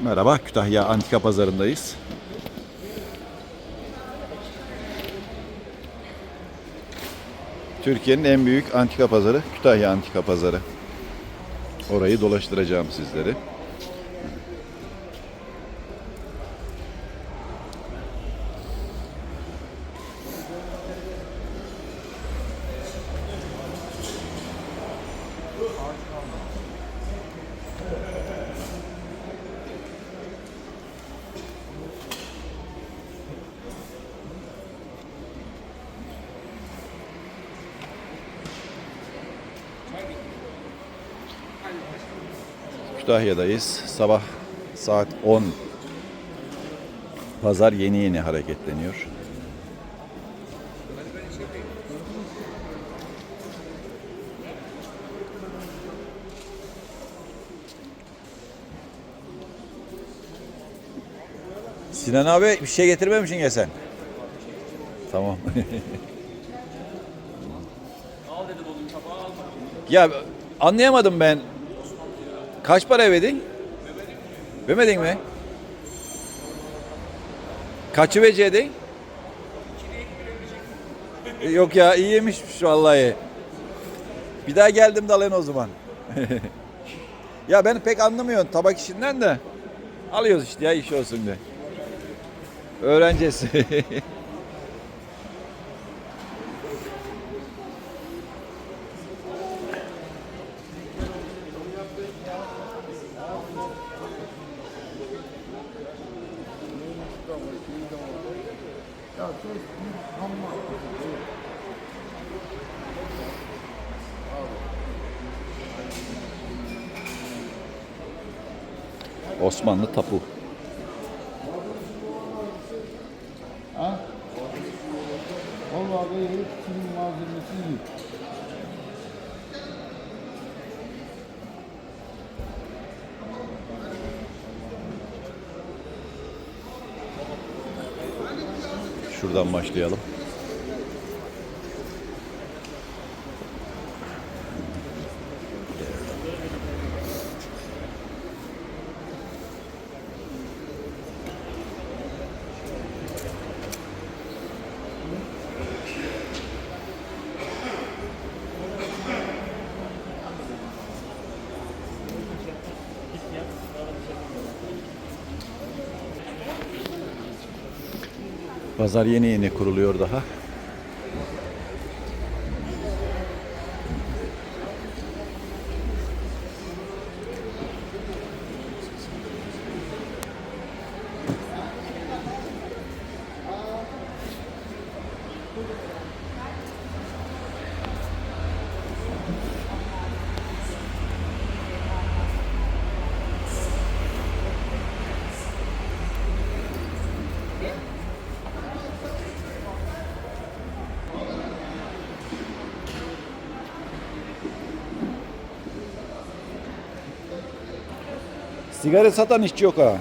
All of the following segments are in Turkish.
Merhaba, Kütahya Antika Pazarı'ndayız. Türkiye'nin en büyük antika pazarı Kütahya Antika Pazarı. Orayı dolaştıracağım sizleri. Kütahya'dayız. Sabah saat 10. Pazar yeni yeni hareketleniyor. Sinan abi bir şey getirmemişsin ya sen. Tamam. ya anlayamadım ben. Kaç para verdin? Vermedin mi? Kaçı verecektin? E, Yok ya iyi yemişmiş vallahi. Bir daha geldim de alayım o zaman. ya ben pek anlamıyorum tabak işinden de. Alıyoruz işte ya iş olsun diye. Osmanlı tapu. Ha? Vallahi böyle kimin malzemesi iyi. Şuradan başlayalım. Pazar yeni yeni kuruluyor daha. Sigara satan işçi yok ha.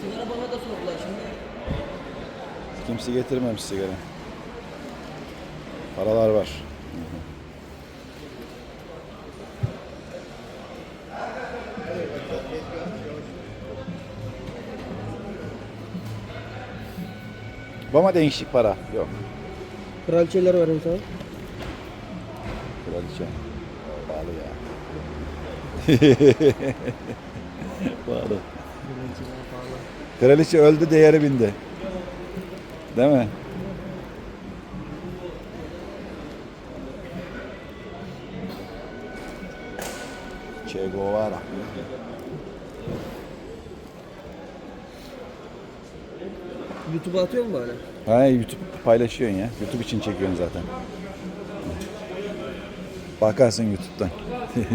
Sigara bana da sordular şimdi. Kimse getirmemiş sigara. Paralar var. Ama değişik para. Yok. Kraliçeler verin sana. Kraliçe. Pahalı ya. Pahalı. Kraliçe öldü değeri bindi. Değil mi? Che Guevara. YouTube'a atıyor mu böyle? Ha YouTube paylaşıyorsun ya. YouTube için çekiyorsun zaten. Bakarsın YouTube'dan.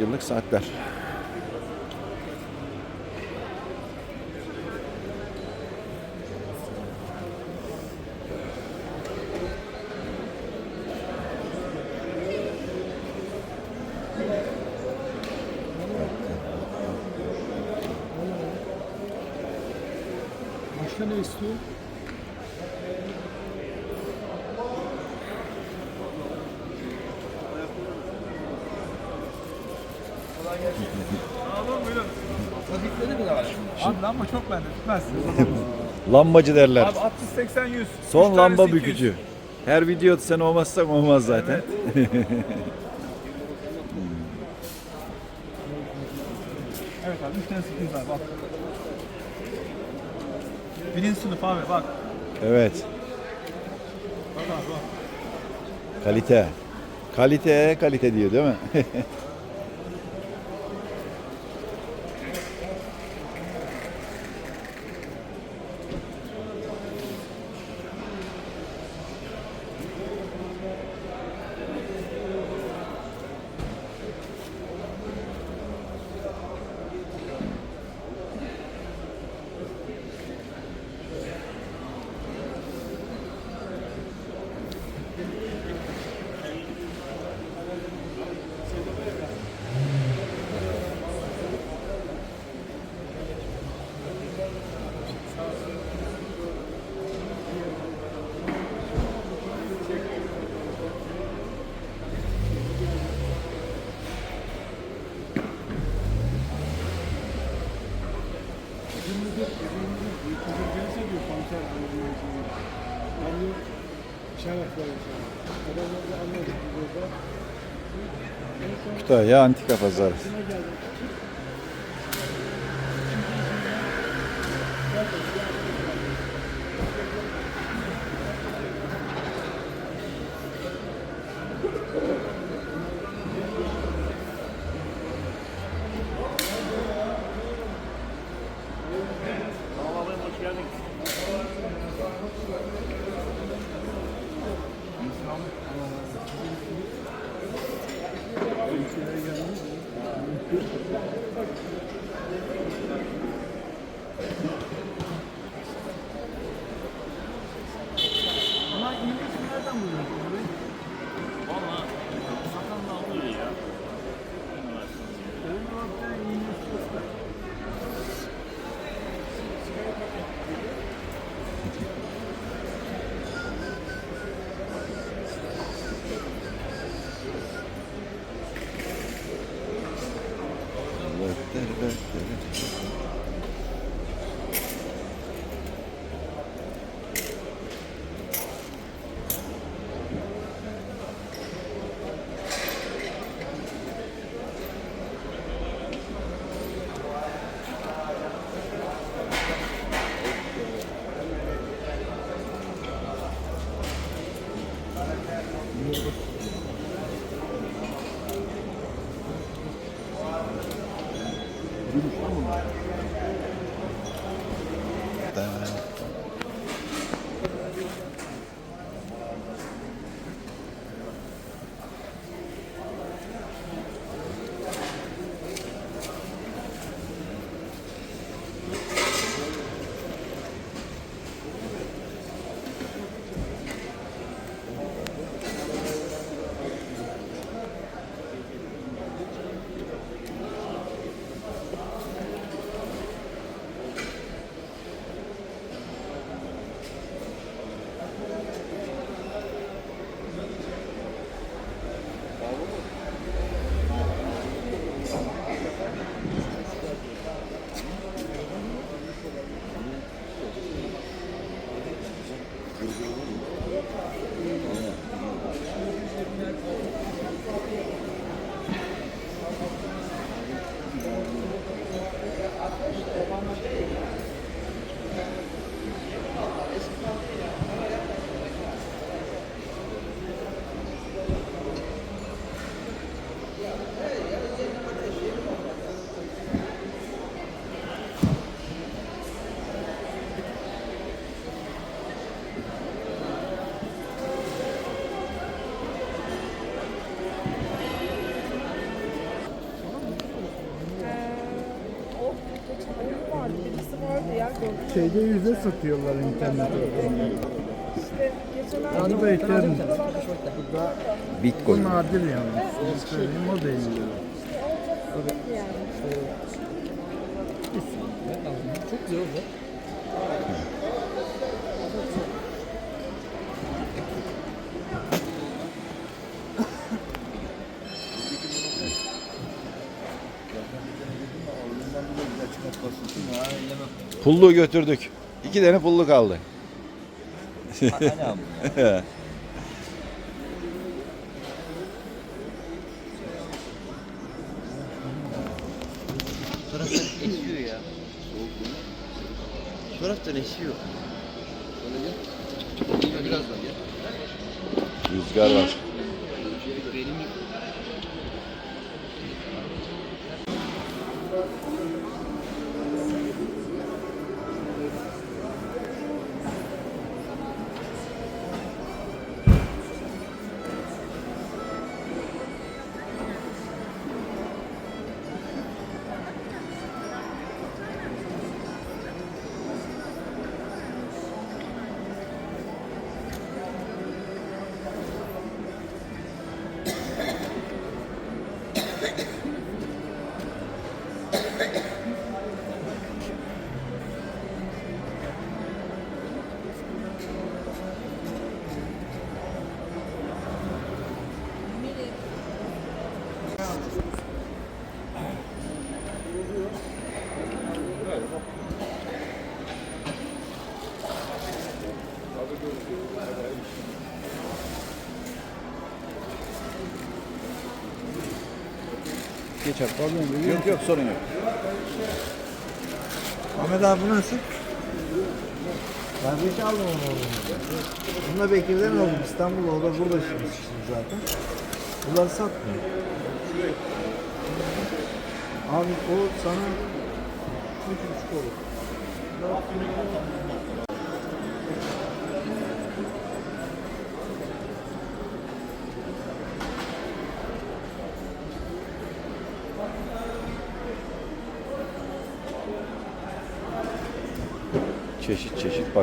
yıllık saatler. Başka ne istiyor? Trafikleri mi var? Abi lamba çok bende tutmaz. Lambacı derler. Abi 60 80 100. Son lamba tanesi 200. bükücü. Her videoda sen olmazsan olmaz zaten. Evet abi 3 tane 800 var bak. Birinci sınıf abi bak. Evet. Bak abi bak. Kalite. Kalite, kalite diyor değil mi? Anladı burada. Kütahya Antika Pazarı. Ama that. Şeyde yüzde satıyorlar internette. Adı da Ethereum. Bu Bitcoin. nadir söyleyeyim o da 50 lira. Çok güzel oldu. Pulluğu götürdük. İki tane pullu kaldı. taraftan esiyor ya. Soğuk bu. Taraftan esiyor. Biraz daha gel. Rüzgar var. Geçer. Yok yok sorun yok. Ahmet abi nasıl? Ben beş aldım onu oğlum. Bununla Bekir'den aldım İstanbul'da. O da burada şimdi zaten. Bunları satmıyor. Abi o sana üç buçuk olur.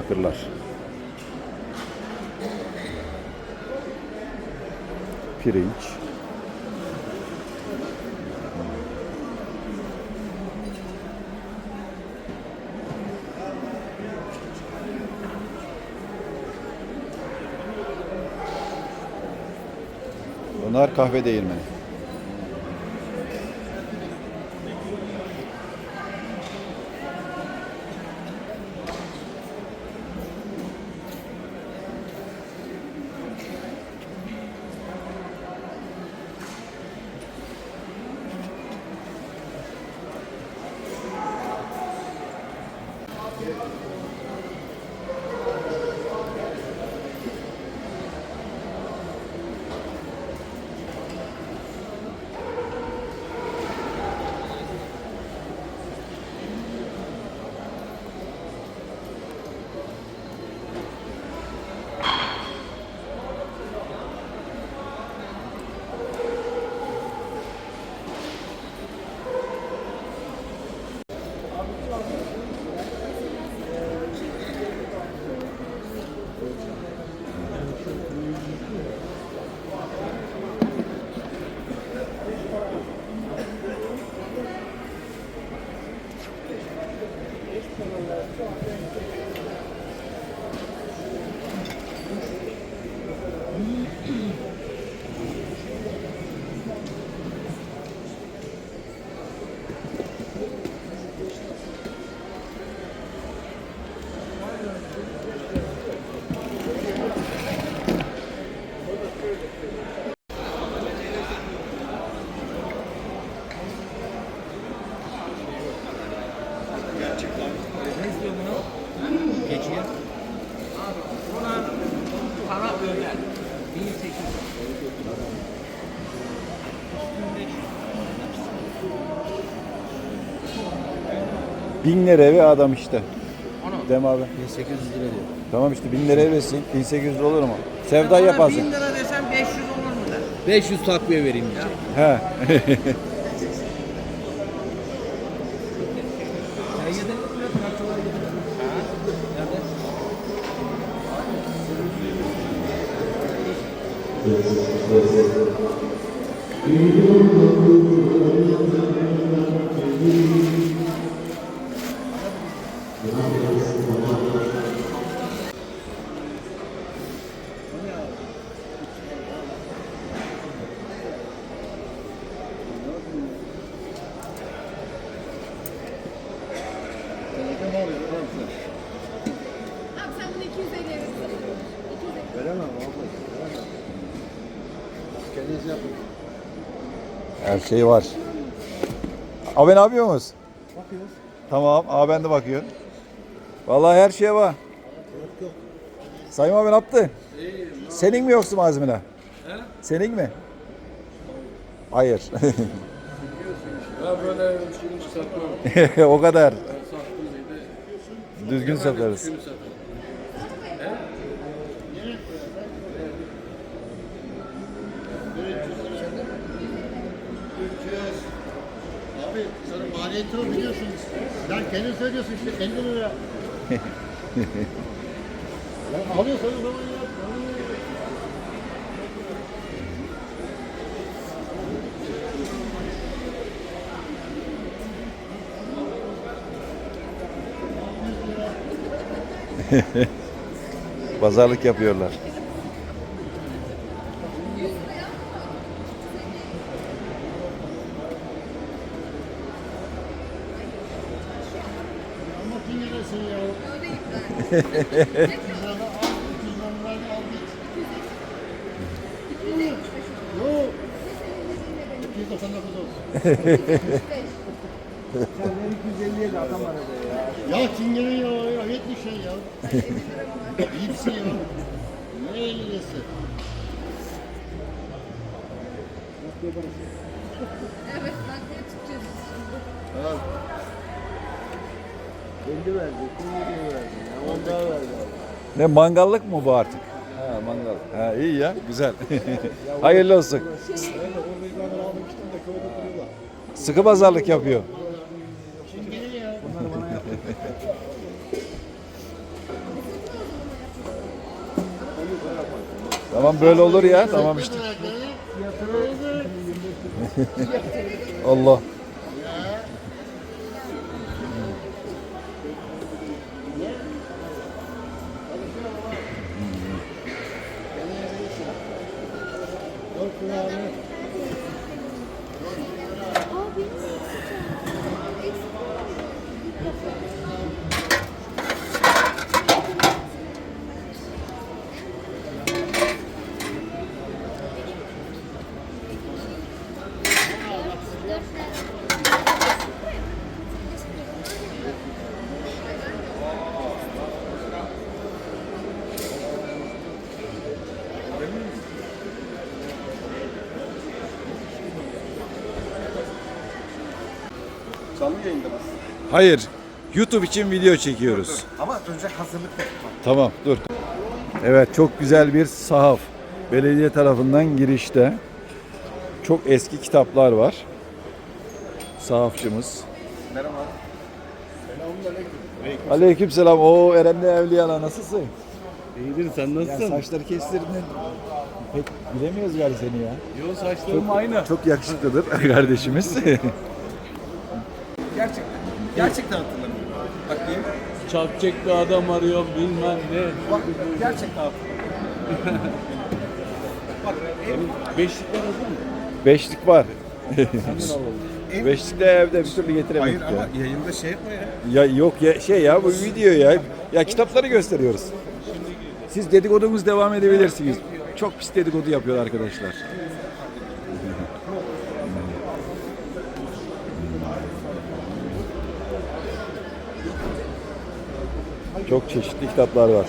Bakırlar. Pirinç. Bunlar kahve değirmeni. Bin lira ve adam işte. Dem abi. 1800 lira diyor. Tamam işte bin liraya versin. 1800 olur mu? Sevda yaparsın. 1000 lira desem 500 olur mu der. 500 takviye vereyim diyecek. He. Veremem abla. Veremem. Kendiniz yapın. Her şey var. Abi ne yapıyorsunuz? Bakıyoruz. Tamam. Abi ben de bakıyorum. Vallahi her şeye var. Yok yok. Sayın abi ne yaptın? Senin mi yoksa malzemene? Senin mi? Hayır. Ya böyle şimdi satmam. o kadar. Ben sattım. Düzgün satarız. Günü satarım. Abi o biliyorsun. Sen kendin söylüyorsun işte 50 lira. ya alıyorsan o zaman yap. Pazarlık yapıyorlar. Ama kim neresin ya? Öyleyim ben. 200 lira al, 200 lira al git. Yok. 299 olsun. Sen beni 250'ye de adam arada ya. Çingene ya, ya yetmiş şey ya. İyisi ya. Ne eylesi? Evet nakliye tutacağız. Ha, 50 verdi. Kim 20 verdi? Ya 10 daha verdi. Ne mangallık mı bu artık? Ha mangal. Ha iyi ya güzel. Hayırlı olsun. Sıkı pazarlık yapıyor. Tamam böyle olur ya. Tamam işte. Allah. Canlı yayında mı? Hayır. YouTube için video çekiyoruz. Ama önce hazırlık yapma. Tamam dur. Evet çok güzel bir sahaf. Belediye tarafından girişte. Çok eski kitaplar var. Sahafçımız. Merhaba. Aleyküm selam. Oo Eren'le Evliyalar nasılsın? İyidir sen Ya nasılsın? saçları kestirdin. Pek bilemiyoruz galiba seni ya. Yo saçlarım aynı. Çok yakışıklıdır kardeşimiz. Gerçekten. Hatırlamıyorum. Bakayım. Çapçek bir adam arıyor bilmem ne. Bak gerçekten hatırlamıyorum. Bak ev, Beşlikler hazır mı? Beşlik var. Beşlik de evde bir türlü getiremedik hayır ya. ama yayında şey yapma ya. Ya yok ya şey ya bu video ya. Ya kitapları gösteriyoruz. Siz dedikodunuz devam edebilirsiniz. Çok pis dedikodu yapıyor arkadaşlar. Çok çeşitli kitaplar var.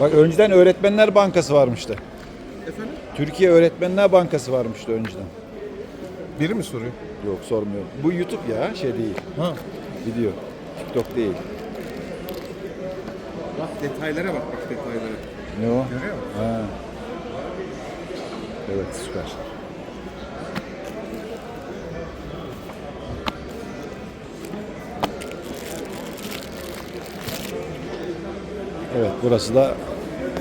Bak önceden Öğretmenler Bankası varmıştı. Efendim? Türkiye Öğretmenler Bankası varmıştı önceden. Biri mi soruyor? Yok sormuyorum. Bu YouTube ya şey değil. Ha. Video. TikTok değil. Bak detaylara bak bak detaylara. Ne o? Görüyor musun? Ha. Evet süper. Evet burası da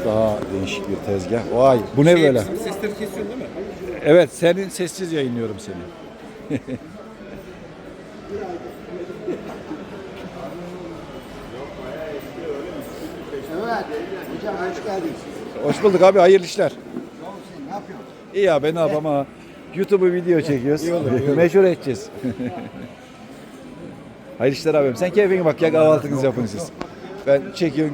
daha değişik bir tezgah. Vay bu ne Şey, böyle? Sesleri kesiyorsun değil mi? Evet senin sessiz yayınlıyorum seni. Evet. Hocam hoş geldin. Hoş bulduk abi hayırlı işler. Ne yapıyorsun? İyi ya ben ne yapayım ama YouTube'u video çekiyoruz. Meşhur edeceğiz. hayırlı işler abim. Sen keyfine bak ya kahvaltınızı yapın siz. Ben çekiyorum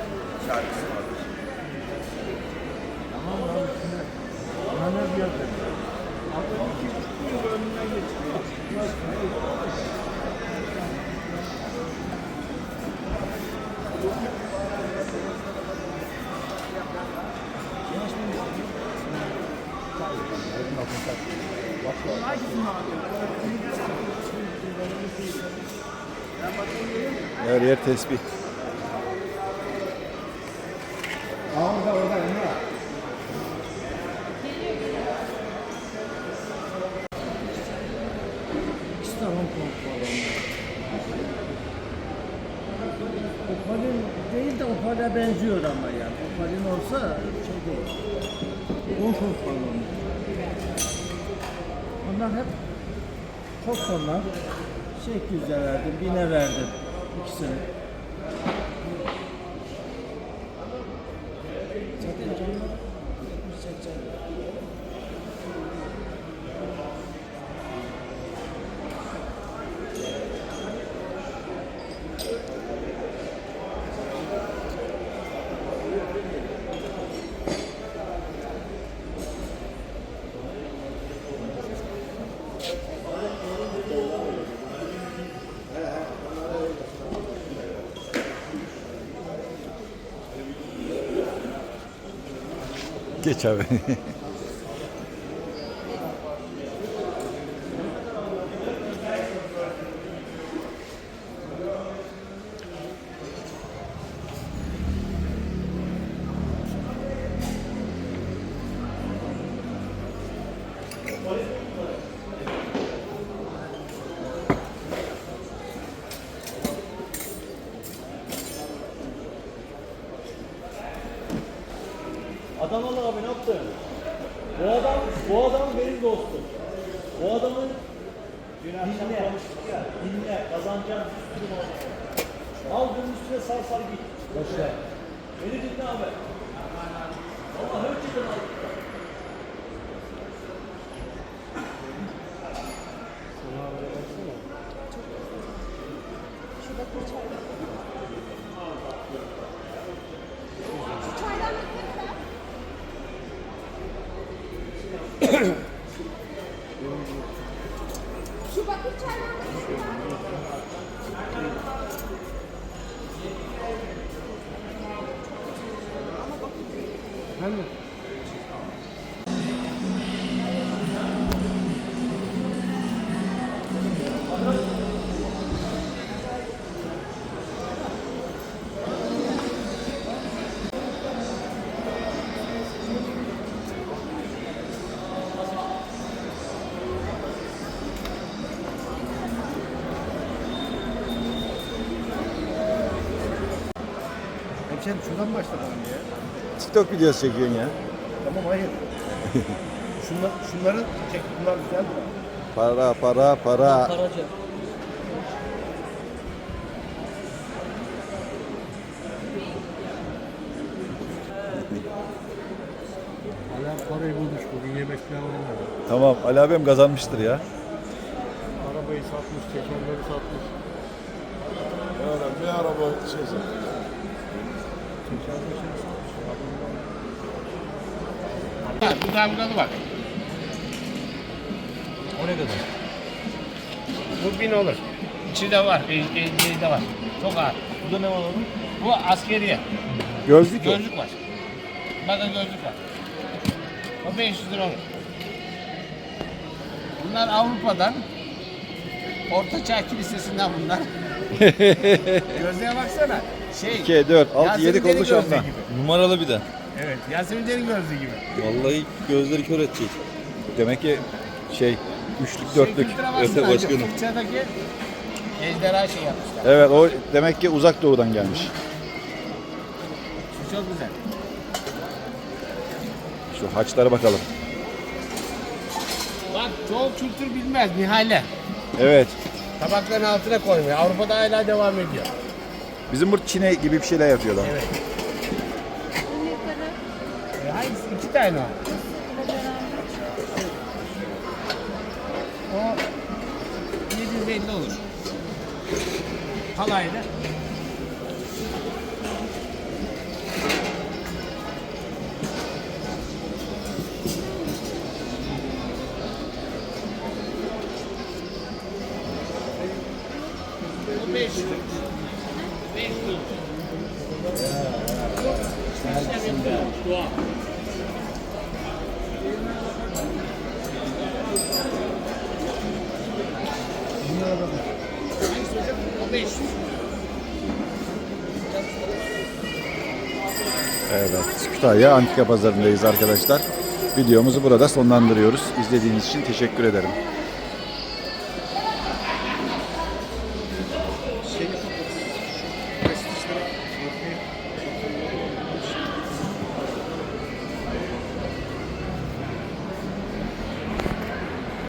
Her yer tesbih. Orada orada Emre. İstanbul Konferansı. Opal'in değil de Opal'e benziyor ama yani. Opal'in olsa şey değil. Konfor balonu. Onlar hep çok onlar. 800'e verdim, 1000'e verdim. İkisini. Zaten canlar 180 lira. Geç abi. sen şuradan başlamadın ya. TikTok videosu çekiyorsun ya. Tamam hayır. Şunlar, şunları çek bunlar güzel. Para para para. Karaca. Allah parayı bulmuş bugün yemek falan. Tamam Ali abim kazanmıştır ya. Arabayı satmış, tekerleri satmış. Yani bir araba şey satmış. Ha, bu damgalı bak. O ne kadar? Bu bin olur. İçi de var, e, de var. Çok ağır. Bu da ne var onun? Bu askeriye. Gözlük. Gözlük var. Bakın gözlük var. O 500 lira olur. Bunlar Avrupa'dan. Orta Çağ Kilisesi'nden bunlar. Gözlüğe baksana. Şey, 2, 4, 6, Yasemin 7 Deri kollu gözlüğü gibi. Numaralı bir de. Evet, Yasemin Deri gözlüğü gibi. Vallahi gözleri kör edecek. Demek ki şey üçlük dörtlük. Şey, kültüre baksana, Evet, başkanım. Fırçadaki ejderha şey yapmışlar. Evet o demek ki uzak doğudan gelmiş. Şu çok güzel. Şu haçlara bakalım. Bak çoğu kültür bilmez Nihale. Evet. Tabakların altına koymuyor. Avrupa'da hala devam ediyor. Bizim burada Çin'e gibi bir şeyler yapıyorlar. Evet. E, hangisi? İki tane o. O 750 olur. Halaylı. Evet. Kütahya Antika Pazarı'ndayız arkadaşlar. Videomuzu burada sonlandırıyoruz. İzlediğiniz için teşekkür ederim.